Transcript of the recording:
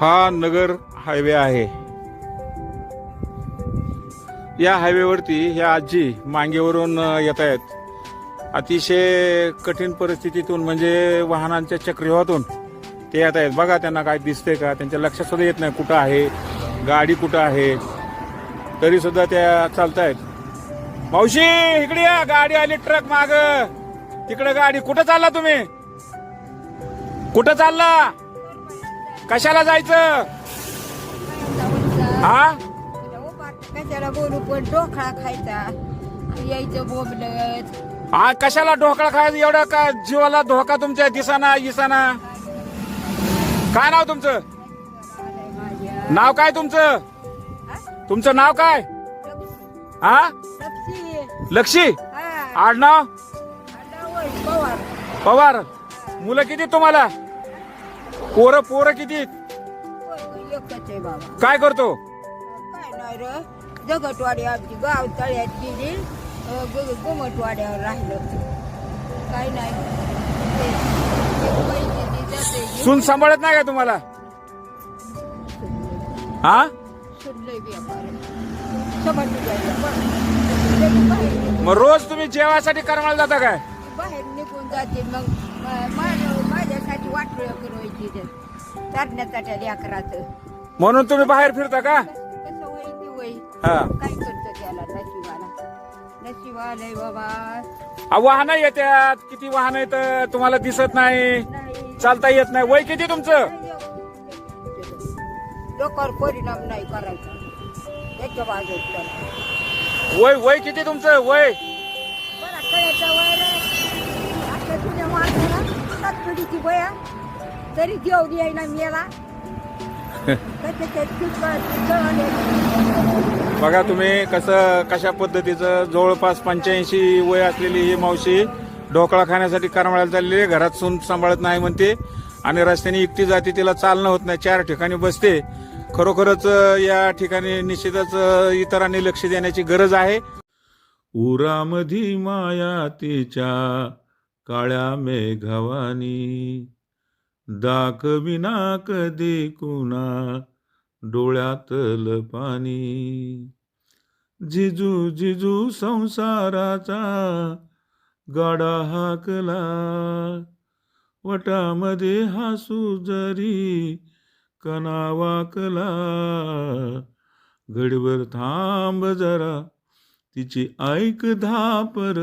हा नगर हायवे आहे. या हायवेवरती ह्या आजी मांगेवरून येत आहेत अतिशय कठीण परिस्थितीतून म्हणजे वाहनांच्या चक्रीवातून ते येत आहेत बघा त्यांना काय दिसते का? त्यांच्या लक्षात सुद्धा येत नाही कुठं आहे गाडी कुठं आहे. तरी सुद्धा त्या आहेत मावशी इकडे या. गाडी आली ट्रक माग. तिकडे गाडी कुठं चालला तुम्ही? कुठं चालला? कशाला जायचं? हा? कशाला बोलू पण ढोकळा खायचा. यायचं बोबलत. हा कशाला ढोकळा खायचं? एवढा का जीवाला धोका तुमच्या दिसाना इसाना काय नाव तुमचं? नाव काय तुमचं? तुमचं नाव काय? हा? लक्षी आडनाव? पवार. पवार. मुलं किती तुम्हाला? पोरं पोरं किती? एकच आहे बाबा काय करतो? काय नाही र जगटवाडी आमची गाव तळ्यात गेली अं, ग- राहिलं काय नाही ते- ते पैसे ते जाते सून सांभाळत नाही का तुम्हाला? हा? सुनलंय व्यापार समाज बाहेर मग रोज तुम्ही जेवासाठी करमाला जाता काय? बाहेर निघून जाते मग माझ्या करायची ते लेकराचं. म्हणून तुम्ही बाहेर फिरता का? कसं ते हा. काय करतो त्याला नशिबाला. नशिबालय बाबा. वाहनं येतात किती वाहनं येत तुम्हाला दिसत नाही. नाही चालता येत नाही. वय किती तुमचं? डोक्यावर परिणाम नाही करायचा. बाजूला वय वय किती तुमचं? वय? बरं कळायचं वय रे आता तुझ्या माणसाला सात पिढीची बया तरी जेवढी आहे ना मेला. त्याच्या ते. बघा तुम्ही कसं कशा पद्धतीचं जवळपास पंच्याऐंशी वय असलेली ही मावशी ढोकळा खाण्यासाठी करमाळ्याला चाललेली आहे. घरात सून सांभाळत नाही म्हणते. आणि रस्त्याने एकटी जाते तिला चालणं होत नाही. चार ठिकाणी बसते. खरोखरच अं, या ठिकाणी निश्चितच अं, इतरांनी लक्ष देण्याची गरज आहे. उरामधी माया तिच्या काळ्या मेघवानी. दाखविना कधी कुणा डोळ्यातल पाणी जिजू जिजू संसाराचा गाडा हाकला. वटामध्ये हासू जरी कनावाकला वाकला. घडीवर थांब जरा तिची ऐक धापर.